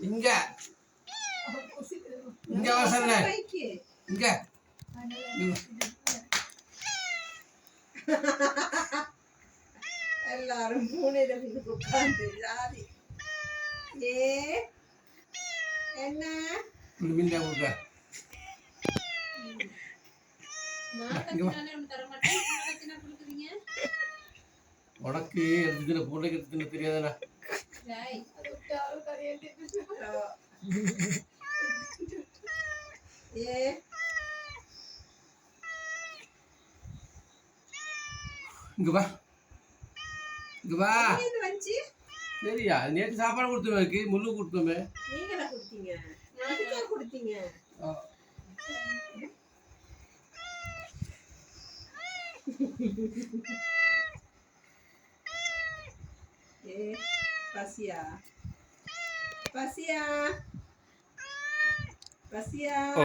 இங்க. இங்க வா. இங்க. எல்லாரும் மூலையில வந்து உட்கார்ந்து ஜாதி. ஏ என்ன? மின்ன கொடுக்க. உனக்கு எடுத்துக்கிற பொண்ணுக்கு எடுத்துக்கிற தெரியாதானே இங்க வா. இங்க வா. சரியா? நேற்று சாப்பாடு கொடுத்தோமே முள்ளு கொடுத்தோமே. நீங்களா கொடுத்தீங்க அதுக்கா கொடுத்தீங்க ஆ. Pasia. Pasia. Pasia. Oh.